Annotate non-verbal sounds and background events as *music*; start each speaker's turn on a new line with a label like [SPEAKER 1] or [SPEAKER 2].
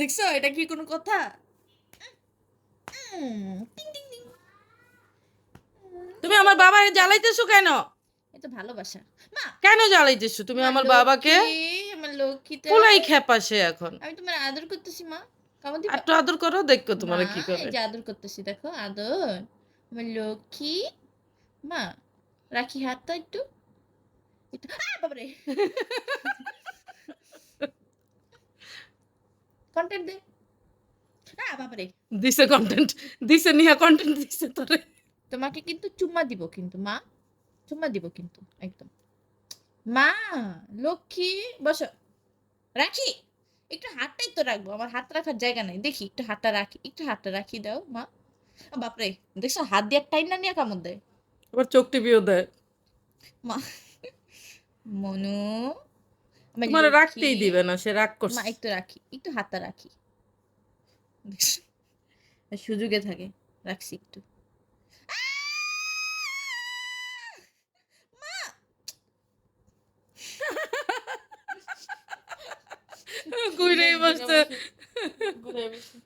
[SPEAKER 1] দেখছ? এটা কি কোনো কথা।
[SPEAKER 2] তুমি আমার বাবারে জ্বালাইতেছো কেন?
[SPEAKER 1] এটা ভালোবাসা। মা!
[SPEAKER 2] কেন জ্বালাইতেছো তুমি আমার বাবাকে?
[SPEAKER 1] আমার লক্ষ্মীতে
[SPEAKER 2] পুলাই খেপাসে এখন?
[SPEAKER 1] আমি তোমার আদর করতেছি মা। কেমন
[SPEAKER 2] একটু আদর করো দেখো তোমার কি করে।
[SPEAKER 1] এই যে আদর করতেছি দেখো আদর। আমার লক্ষ্মী। মা রাখি হাতটা একটু। একটু বাবারে। কন্টেন্ট দে। আ, বাবারে।
[SPEAKER 2] দিছে কন্টেন্ট দিছে নিয়া কন্টেন্ট দিছে তোরে।
[SPEAKER 1] তোমাকে কিন্তু চুম্মা দিব কিন্তু মা। চুম্মা দিব কিন্তু একদম। মা লক্ষ্মী বসো। রাখি একটু হাতটাই তো রাখব আমার হাত রাখার জায়গা নেই। দেখি একটু হাতটা রাখি একটু হাতটা রাখি দাও মা। বাপরে দেখছ হাত দিয়ে টাইম না নিয়ে কামড় দেয়।
[SPEAKER 2] আবার চোখ টিপিও দেয়।
[SPEAKER 1] মা মনু।
[SPEAKER 2] তোমার রাখতেই দিবে না সে রাগ করছে
[SPEAKER 1] একটু রাখি একটু হাতটা রাখি। *laughs* সুযোগে থাকে রাখছি একটু।
[SPEAKER 2] ঘুরে বসতে
[SPEAKER 1] ঘুরে বসে।